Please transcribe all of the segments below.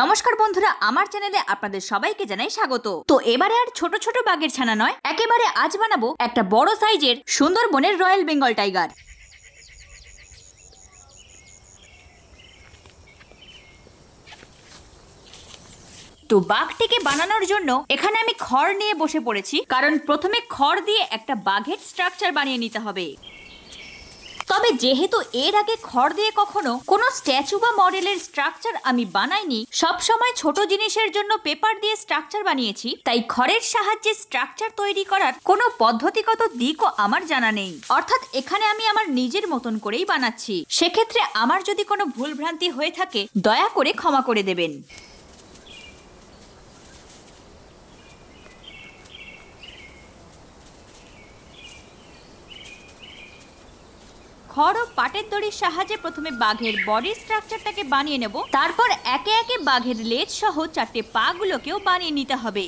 নমস্কার বন্ধুরা, আমার চ্যানেলে আপনাদের সবাইকে জানাই স্বাগত। তো এবারে আর ছোট ছোট বাঘের ছানা নয়, একেবারে আজ বানাবো একটা বড় সাইজের সুন্দরবনের রয়্যাল বেঙ্গল টাইগার। তো বাঘটিকে বানানোর জন্য এখানে আমি খড় নিয়ে বসে পড়েছি, কারণ প্রথমে খড় দিয়ে একটা বাঘের স্ট্রাকচার বানিয়ে নিতে হবে। তবে যেহেতু এর আগে খড় দিয়ে কখনো কোনো স্ট্যাচু বা মডেলের স্ট্রাকচার আমি বানাইনি সব সময় ছোট জিনিসের জন্য পেপার দিয়ে স্ট্রাকচার বানিয়েছি, তাই খড়ের সাহায্যে স্ট্রাকচার তৈরি করার কোনো পদ্ধতিগত দিকও আমার জানা নেই। অর্থাৎ এখানে আমি আমার নিজের মতন করেই বানাচ্ছি। সেক্ষেত্রে আমার যদি কোনো ভুলভ্রান্তি হয়ে থাকে, দয়া করে ক্ষমা করে দেবেন। খড় ও পাটের দড়ির সাহায্যে প্রথমে বাঘের বডি স্ট্রাকচারটাকে বানিয়ে নেব। তারপর একে একে বাঘের লেজ সহ চারটে পাগুলোকেও বানিয়ে নিতে হবে।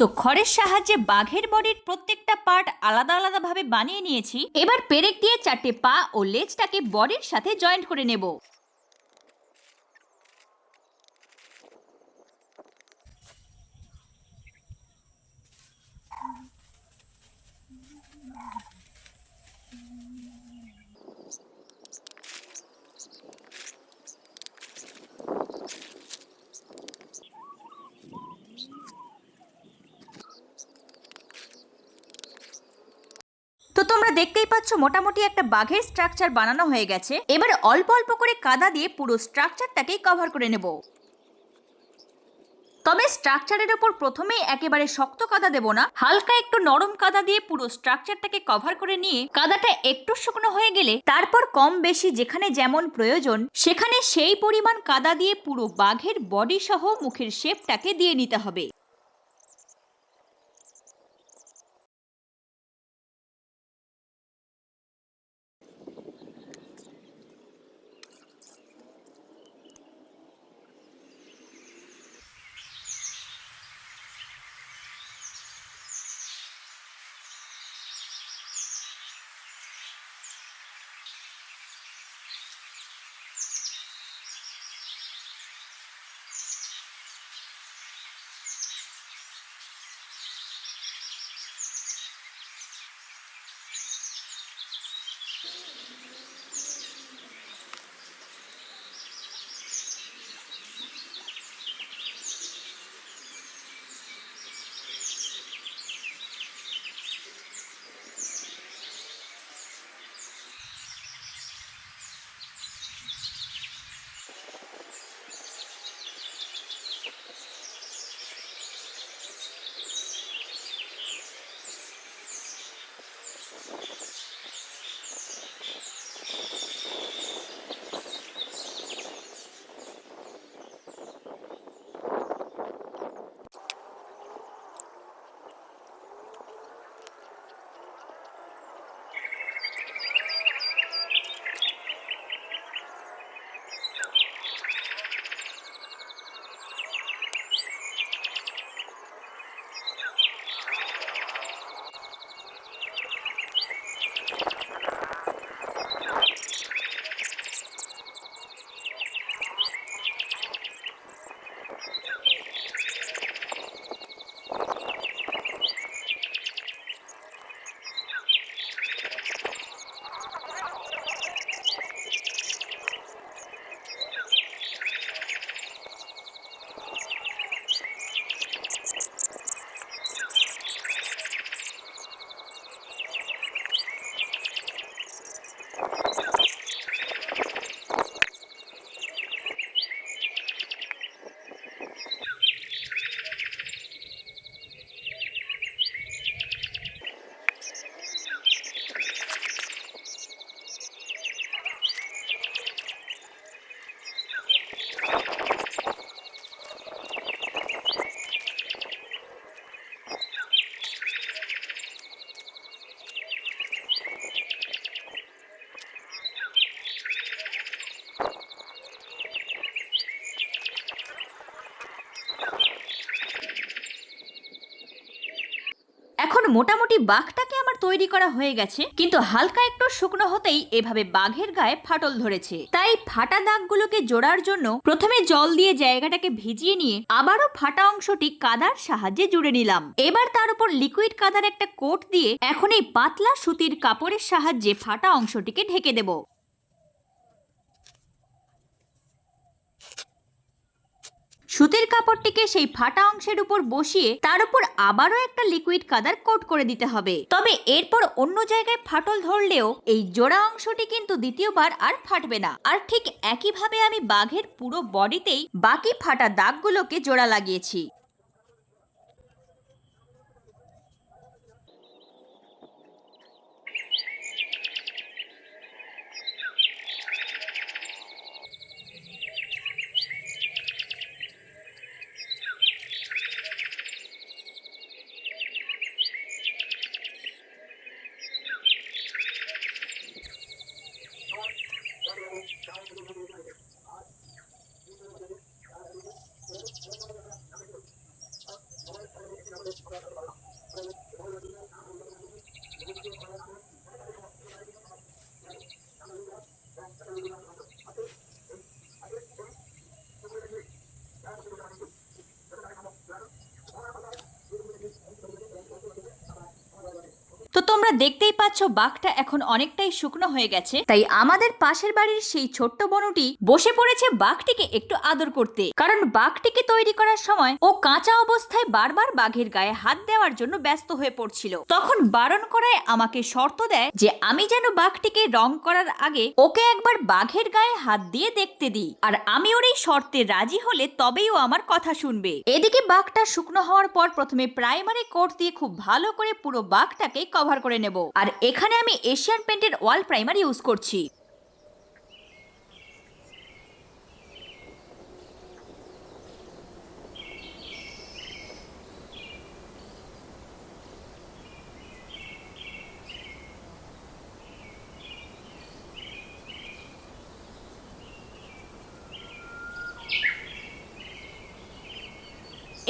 তো খড়ের সাহায্যে বাঘের বডির প্রত্যেকটা পার্ট আলাদা আলাদাভাবে বানিয়ে নিয়েছি। এবার পেরেক দিয়ে চারটে পা ও লেজটাকে বডির সাথে জয়েন্ট করে নেব। তোমরা দেখতেই পাচ্ছ, মোটামুটি একটা বাঘের স্ট্রাকচার বানানো হয়ে গেছে। এবার অল্প অল্প করে কাদা দিয়ে পুরো স্ট্রাকচারটাকেই কভার করে নেব। তবে স্ট্রাকচারের ওপর প্রথমেই একেবারে শক্ত কাদা দেব না। হালকা একটু নরম কাদা দিয়ে পুরো স্ট্রাকচারটাকে কভার করে নিয়ে কাদাটা একটু শুকনো হয়ে গেলে তারপর কম বেশি যেখানে যেমন প্রয়োজন, সেখানে সেই পরিমাণ কাদা দিয়ে পুরো বাঘের বডি সহ মুখের শেপটাকে দিয়ে নিতে হবে। এখন মোটামুটি বাঘটাকে আমার তৈরি করা হয়ে গেছে, কিন্তু হালকা একটু শুকনো হতেই এভাবে বাঘের গায়ে ফাটল ধরেছে। তাই ফাটা দাগগুলোকে জোড়ার জন্য প্রথমে জল দিয়ে জায়গাটাকে ভিজিয়ে নিয়ে আবারও ফাটা অংশটি কাদার সাহায্যে জুড়ে নিলাম। এবার তার উপর লিকুইড কাদার একটা কোট দিয়ে এখন এই পাতলা সুতির কাপড়ের সাহায্যে ফাটা অংশটিকে ঢেকে দেব। সুতির কাপড়টিকে সেই ফাটা অংশের উপর বসিয়ে তার উপর আবারও একটা লিকুইড কাদার কোট করে দিতে হবে। তবে এরপর অন্য জায়গায় ফাটল ধরলেও এই জোড়া অংশটি কিন্তু দ্বিতীয়বার আর ফাটবে না। আর ঠিক একইভাবে আমি বাঘের পুরো বডিতেই বাকি ফাটা দাগগুলোকে জোড়া লাগিয়েছি। তো তোমরা দেখতেই পাচ্ছ বাঘটা এখন অনেকটাই শুকনো হয়ে গেছে। তাই আমাদের পাশের বাড়ির সেই ছোট্ট বনুটি বসে পড়েছে বাঘটিকে একটু আদর করতে। কারণ বাঘটিকে তৈরি করার সময় ও কাঁচা অবস্থায় বারবার বাঘের গায়ে হাত দেওয়ার জন্য ব্যস্ত হয়ে পড়ছিল। তখন বারণ করায় আমাকে শর্ত দেয় যে আমি যেন বাঘটিকে রং করার আগে ওকে একবার বাঘের গায়ে হাত দিয়ে দেখতে দিই। আর আমি ওর এই শর্তে রাজি হলে তবেই ও আমার কথা শুনবে। এদিকে বাঘটা শুকনো হওয়ার পর প্রথমে প্রাইমারি কোট দিয়ে খুব ভালো করে পুরো বাঘটাকে কভার করে নেব। আর এখানে আমি এশিয়ান পেন্টের ওয়াল প্রাইমার ইউজ করছি।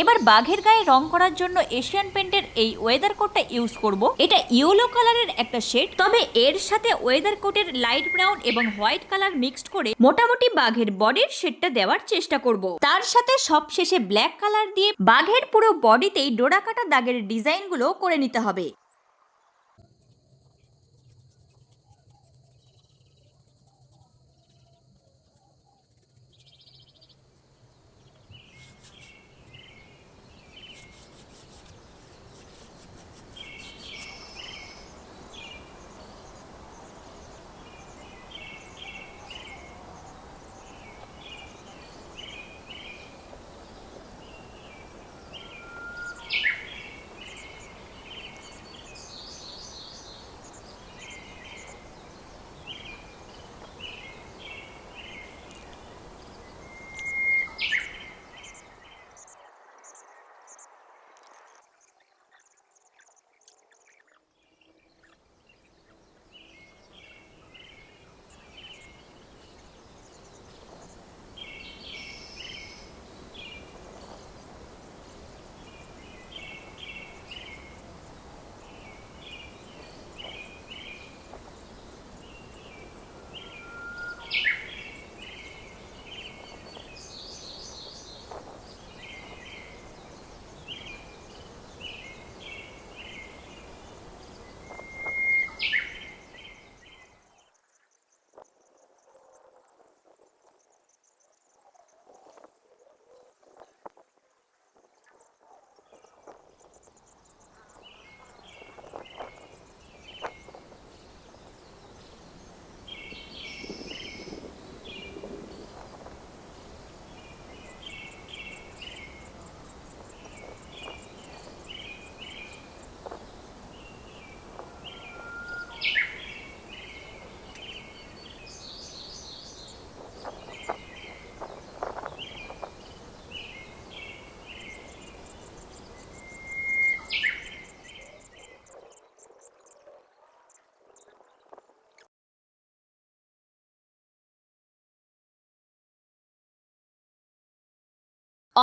এবার বাঘের গায়ে রং করার জন্য এশিয়ান পেন্টের এই ওয়েদার কোটটা ইউজ করব। এটা ইয়েলো কালারের একটা শেড তবে এর সাথে ওয়েদার কোটের লাইট ব্রাউন এবং হোয়াইট কালার মিক্সড করে মোটামুটি বাঘের বডির শেডটা দেওয়ার চেষ্টা করব। তার সাথে সবশেষে ব্ল্যাক কালার দিয়ে বাঘের পুরো বডিতেই ডোরা কাটা দাগের ডিজাইনগুলো করে নিতে হবে।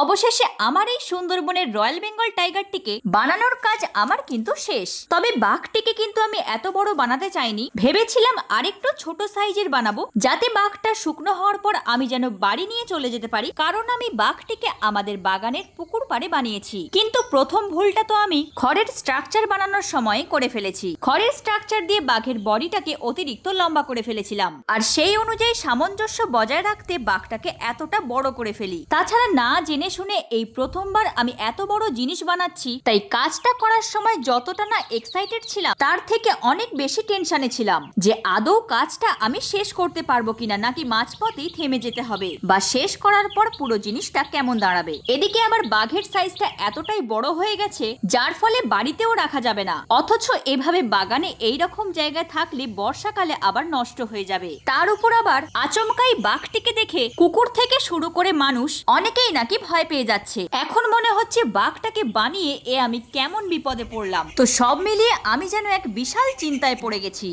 অবশেষে আমার এই সুন্দরবনের রয়্যাল বেঙ্গল টাইগারটিকে বানানোর কাজ আমার কিন্তু শেষ। তবে বাঘটিকে কিন্তু আমি এত বড় বানাতে চাইনি। ভেবেছিলাম আরেকটু ছোট সাইজের বানাবো, যাতে বাঘটা শুকনো হওয়ার পর আমি যেন বাড়ি নিয়ে চলে যেতে পারি, কারণ আমি বাঘটিকে আমাদের বাগানের পুকুর পাড়ে বানিয়েছি। কিন্তু প্রথম ভুলটা তো আমি খড়ের স্ট্রাকচার বানানোর সময় করে ফেলেছি। খড়ের স্ট্রাকচার দিয়ে বাঘের বডিটাকে অতিরিক্ত লম্বা করে ফেলেছিলাম। আর সেই অনুযায়ী সামঞ্জস্য বজায় রাখতে বাঘটাকে এতটা বড় করে ফেলি। তাছাড়া না জেনে শুনে এই প্রথমবার আমি এত বড় জিনিস বানাচ্ছি, তাই কাজটা করার সময় যতটা না এক্সাইটেড ছিলাম, তার থেকে অনেক বেশি টেনশনে ছিলাম যে আদৌ কাজটা আমি শেষ করতে পারব কিনা, নাকি মাঝপথেই থেমে যেতে হবে বা শেষ করার পর পুরো জিনিসটা কেমন দাঁড়াবে। এদিকে আমার বাঘের সাইজটা এতটাই বড় হয়ে গেছে, যার ফলে বাড়িতেও রাখা যাবে না। অথচ এভাবে বাগানে এই রকম জায়গায় থাকলে বর্ষাকালে আবার নষ্ট হয়ে যাবে। তার উপর আবার আচমকাই বাঘটিকে দেখে কুকুর থেকে শুরু করে মানুষ অনেকেই নাকি ভয় পেয়ে যাচ্ছে। এখন মনে হচ্ছে বাঘটাকে বানিয়ে এ আমি কেমন বিপদে পড়লাম। তো সব মিলিয়ে আমি যেন এক বিশাল চিন্তায় পড়ে গেছি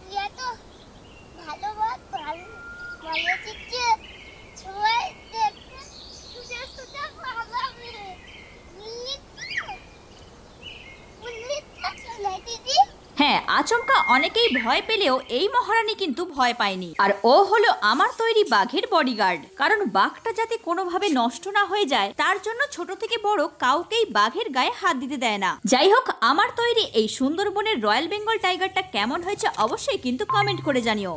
তুই এত ভালো বাদ ভালো ভালো শিখছে সবাই দেখতে সুজা সুজা ভালো মেরে বুঝলি তো বুঝলি তো সোনা দিদি হ্যাঁ আচমকা অনেকেই ভয় পেলেও এই মহারানী কিন্তু ভয় পায়নি। আর ও হলো আমার তৈরি বাঘের বডিগার্ড কারণ বাঘটা যাতে কোনোভাবে নষ্ট না হয়ে যায়, তার জন্য ছোট থেকে বড় কাউকেই বাঘের গায়ে হাত দিতে দেয় না। যাই হোক, আমার তৈরি এই সুন্দরবনের রয়্যাল বেঙ্গল টাইগারটা কেমন হয়েছে অবশ্যই কিন্তু কমেন্ট করে জানিও।